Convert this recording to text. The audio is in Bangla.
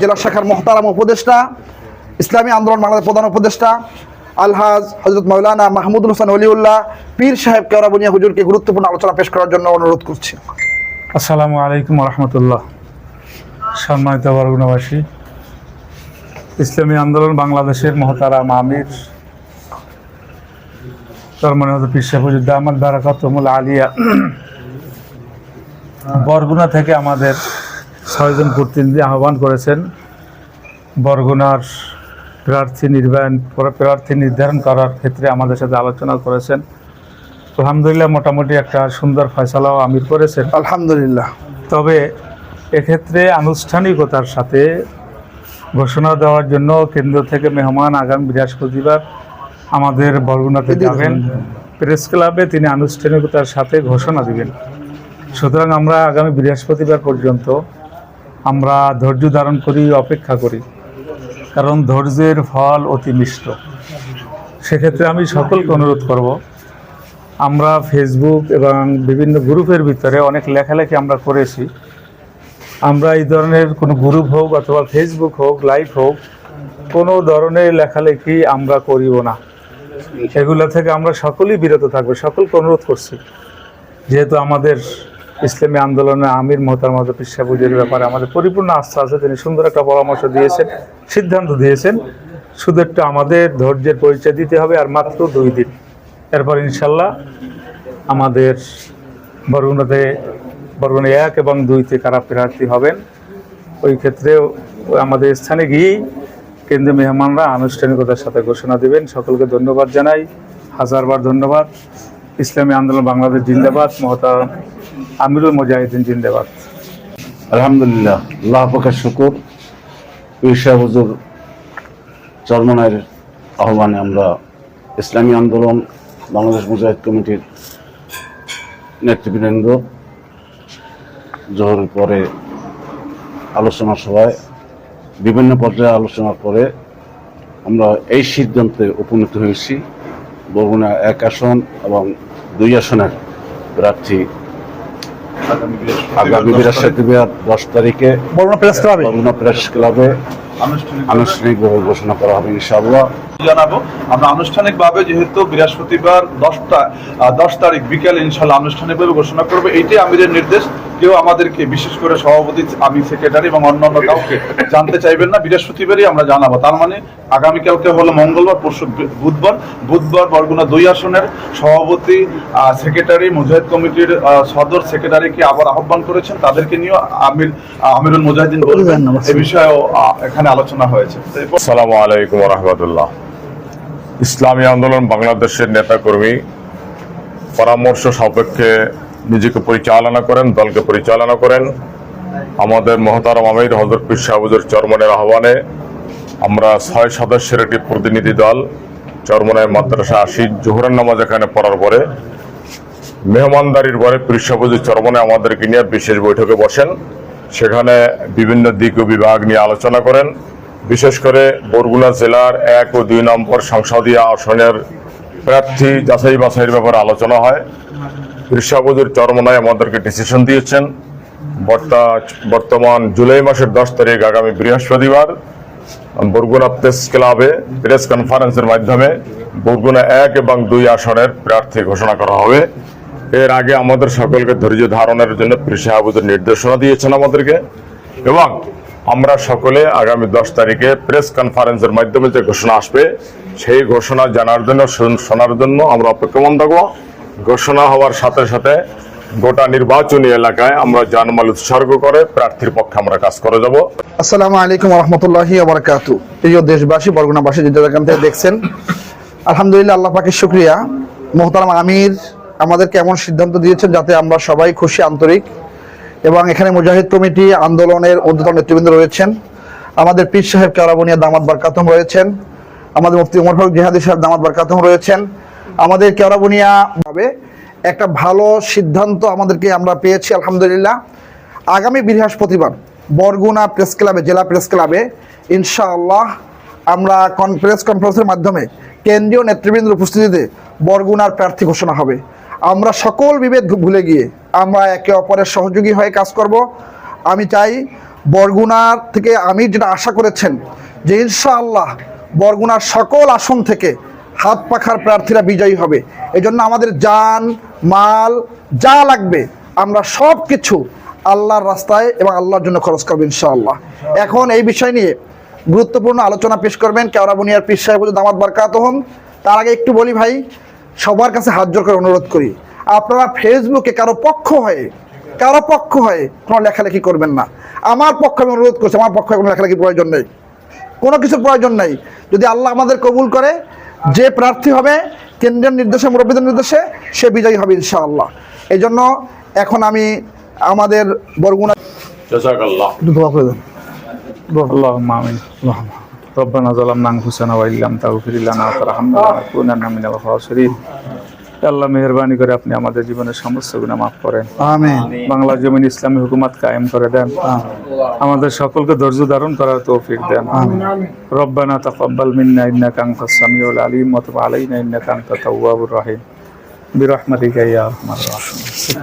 জেলা শাখার মহতারাম উপদেষ্টা, ইসলামী আন্দোলন বাংলাদেশ প্রধান উপদেষ্টা, আলহাজ হজরত মৌলানা মাহমুদুল হোসেন অলিউল্লাহ, পীর সাহেব কেওরাবুনিয়া হুজুরকে গুরুত্বপূর্ণ আলোচনা পেশ করার জন্য অনুরোধ করছি। আসসালামু আলাইকুম রহমতুল্লাহ। সম্মানিত বরগুনাবাসী, ইসলামী আন্দোলন বাংলাদেশের মহতারাম আমির চরমনিহত পিসাফুজুদ্দ আহমদ বারাকাতমুল আলিয়া, বরগুনা থেকে আমাদের ছয়জন প্রতিনিধি আহ্বান করেছেন। বরগুনার প্রার্থী নির্বাচন প্রার্থী নির্ধারণ করার ক্ষেত্রে আমাদের সাথে আলোচনা করেছেন। আলহামদুলিল্লাহ মোটামুটি একটা সুন্দর ফয়সালাও আমির করেছেন। আলহামদুলিল্লাহ। তবে এক্ষেত্রে আনুষ্ঠানিকতার সাথে ঘোষণা দেওয়ার জন্য কেন্দ্র থেকে মেহমান আগামী বৃহস্পতিবার আমাদের বরগুনাতে যাবেন। প্রেস ক্লাবে তিনি আনুষ্ঠানিকতার সাথে ঘোষণা দিবেন। সুতরাং আমরা আগামী বৃহস্পতিবার পর্যন্ত আমরা ধৈর্য ধারণ করি, অপেক্ষা করি। কারণ ধৈর্যের ফল অতি মিষ্ট। সেক্ষেত্রে আমি সকলকে অনুরোধ করব, আমরা ফেসবুক এবং বিভিন্ন গ্রুপের ভিতরে অনেক লেখালেখি আমরা করেছি। আমরা এই ধরনের কোনো গ্রুপ হোক অথবা ফেসবুক হোক লাইভ হোক, কোনো ধরনের লেখালেখি আমরা করিব না। এগুলো থেকে আমরা সকলেই বিরত থাকব, সকলকে অনুরোধ করছি। যেহেতু আমাদের ইসলামী আন্দোলনে আমির মোহতার মতো পিসাবুজের ব্যাপারে আমাদের পরিপূর্ণ আস্থা আছে। তিনি সুন্দর একটা পরামর্শ দিয়েছেন, সিদ্ধান্ত দিয়েছেন। শুধু একটু আমাদের ধৈর্যের পরিচয় দিতে হবে আর মাত্র দুই দিন। এরপর ইনশাল্লাহ আমাদের বরগুনাতে, বরগুনা এক এবং দুইতে কারা প্রার্থী হবেন, ওই ক্ষেত্রে আমাদের স্থানে গিয়েই কেন্দ্রীয় মেহমানরা আনুষ্ঠানিকতার সাথে ঘোষণা দেবেন। সকলকে ধন্যবাদ জানাই। হাজারবার ধন্যবাদ। ইসলামী আন্দোলন বাংলাদেশ জিন্দাবাদ। মহতা আমিরুল মুজাহিদিন জিন্দাবাদ। আলহামদুলিল্লাহ আল্লাহ পাকের শুকুর। ঈশা হুজুর চরমনায়ের আহ্বানে আমরা ইসলামী আন্দোলন, বাংলাদেশ মুজাহিদ কমিটির নেতৃবৃন্দ, জোহরের পরে আলোচনা সভায়, বিভিন্ন পর্যায়ে আলোচনার পরে আমরা এই সিদ্ধান্তে উপনীত হয়েছি। বরগুনা এক আসন এবং দুই আসনের প্রার্থী আগামী বৃহস্পতিবার দশ তারিখে। বরুণা প্রেস ক্লাবে? বরুণা প্রেস ক্লাবে আনুষ্ঠানিকভাবে ঘোষণা করা হবে ইনশাআল্লাহ। জানাব আমরা আনুষ্ঠানিকভাবে যেহেতু বৃহস্পতিবার দশটা দশ তারিখ বিকেল ইনশাল্লাহ আনুষ্ঠানিকভাবে ঘোষণা করব এইটাই আমিরের নির্দেশ। কেউ আমাদেরকে বিশেষ করে সভাপতি আমি সেক্রেটারি এবং অন্যান্য কাউকে জানতে চাইবেন না বৃহস্পতিবারই আমরা জানাব। তার মানে আগামীকালকে হলো মঙ্গলবার পরশু বুধবার বুধবার বরগুনা দুই আসনের সভাপতি সেক্রেটারি মুজাহিদ কমিটির সদর সেক্রেটারিকে আবার আহ্বান করেছেন। তাদেরকে নিয়েও আমির আমিরুল মুজাহিদিন বলবেন এ বিষয়েও এখানে আলোচনা হয়েছে। আসসালামু আলাইকুম রহমতুল্লাহ। ইসলামী আন্দোলন বাংলাদেশের নেতাকর্মী পরামর্শ সাপেক্ষে নিজেকে পরিচালনা করেন, দলকে পরিচালনা করেন। আমাদের মহতারাম আমির, হজরত পীর শাহবুজুর চরমনের আহ্বানে আমরা ছয় সদস্যের একটি প্রতিনিধি দল চরমনায় মাদ্রাসা আসি জোহরের নামাজ এখানে পড়ার পরে মেহমানদারির পরে পীর শাহবুজুর চরমনে আমাদেরকে নিয়ে বিশেষ বৈঠকে বসেন। সেখানে বিভিন্ন দিক ও বিভাগ নিয়ে আলোচনা করেন। বিশেষ করে বরগুনা জেলার এক ও দুই নম্বর সংসদীয় আসনের প্রার্থী যাচাই বাছাইয়ের ব্যাপারে আলোচনা হয়। কৃষাবুজুর চরমনায় আমাদেরকে ডিসিশন দিয়েছেন। বর্তমান জুলাই মাসের দশ তারিখ, আগামী বৃহস্পতিবার, বরগুনা প্রেস ক্লাবে প্রেস কনফারেন্সের মাধ্যমে বরগুনা এক এবং দুই আসনের প্রার্থী ঘোষণা করা হবে। এর আগে আমাদের সকলকে ধৈর্য ধারণের জন্য কৃষাবুজুর নির্দেশনা দিয়েছেন আমাদেরকে। এবং আমরা সকলে আগামী দশ তারিখে প্রেস কনফারেন্সের মাধ্যমে যে ঘোষণা আসবে, সেই ঘোষণা জানার জন্য, শুন- শোনার জন্য আমরা অপেক্ষমান থাকব ঘোষণা হওয়ার সাথে সাথে গোটা নির্বাচনী এলাকায় আমরা জানমাল উৎসর্গ করে প্রার্থীর পক্ষে আমরা কাজ করে যাব। আসসালামু আলাইকুম রহমতুল্লাহি আবরকাতু প্রিয় দেশবাসী, বরগুনাবাসী যেখান থেকে দেখছেন, আলহামদুলিল্লাহ আল্লাহ পাকের শুক্রিয়া। মোহতারাম আমির আমাদেরকে এমন সিদ্ধান্ত দিয়েছেন যাতে আমরা সবাই খুশি, আন্তরিক এবং এখানে মুজাহিদ কমিটি আন্দোলনের ঊর্ধ্বতন নেতৃবৃন্দ রয়েছেন। আমাদের পীর সাহেব কেরাবনিয়া দামাত বারকাতম রয়েছেন। আমাদের মুফতি উমর ফারুক জেহাদি সাহেব দামাত বারকাতম রয়েছেন। আমাদের কেরাবনিয়া ভাবে একটা ভালো সিদ্ধান্ত আমাদেরকে আমরা পেয়েছি, আলহামদুলিল্লাহ। আগামী বৃহস্পতিবার বরগুনা প্রেস ক্লাবে, জেলা প্রেস ক্লাবে, ইনশাআল্লাহ আমরা প্রেস কনফারেন্সের মাধ্যমে কেন্দ্রীয় নেতৃবৃন্দের উপস্থিতিতে বরগুনার প্রার্থী ঘোষণা হবে। আমরা সকল বিভেদ ভুলে গিয়ে আমরা একে অপরের সহযোগী হয়ে কাজ করব। আমি চাই বরগুনার থেকে আমি যেটা আশা করেছেন যে ইনশাআল্লাহ বরগুনার সকল আসন থেকে হাত পাখার প্রার্থীরা বিজয়ী হবে। এই জন্য আমাদের যান, মাল যা লাগবে, আমরা সব কিছু আল্লাহর রাস্তায় এবং আল্লাহর জন্য খরচ করব ইনশাআল্লাহ। এখন এই বিষয় নিয়ে গুরুত্বপূর্ণ আলোচনা পেশ করবেন কেওড়া বুনিয়ার পীর সাহেব দামাত বারকাত হন তার আগে একটু বলি ভাই, সবার কাছে হাত জোর করে অনুরোধ করি, আপনারা ফেসবুকে কারও পক্ষ হয়ে, কারও পক্ষ হয়ে কোনো লেখালেখি করবেন না। আমার পক্ষে আমি অনুরোধ করছি, আমার পক্ষে কোনো লেখালেখি প্রয়োজন নেই। কোনো কিছুর প্রয়োজন নেই। যদি আল্লাহ আমাদের কবুল করে যে প্রার্থী হবে কেন্দ্রের নির্দেশে মুরব্বীদের নির্দেশে সে বিজয়ী হবে ইনশাআল্লাহ এই জন্য এখন আমি আমাদের বরগুনা জাজাকাল্লাহ একটু দোয়া করে দেন اللهم آمين ربنا ظلمنا أنفسنا وإن لم تغفر لنا وترحمنا لنكونن من الخاسرين আল্লাহ মেহরবানি করে আপনি আমাদের জীবনের সমস্ত গুণা মাফ করেন। বাংলা জমিন ইসলামী হুকুমত কায়েম করে দেন। আমাদের সকলকে ধৈর্য ধারণ করার তৌফিক দেন। রব্বানা তাকাব্বাল মিন্না ইন্নাকা আনতাস সামিউল আলিম ওয়া তুব আলাইনা ইন্নাকা আনতাত তাওয়াবুর রহিম। বিরহমাতিকা ইয়া রাহিমিন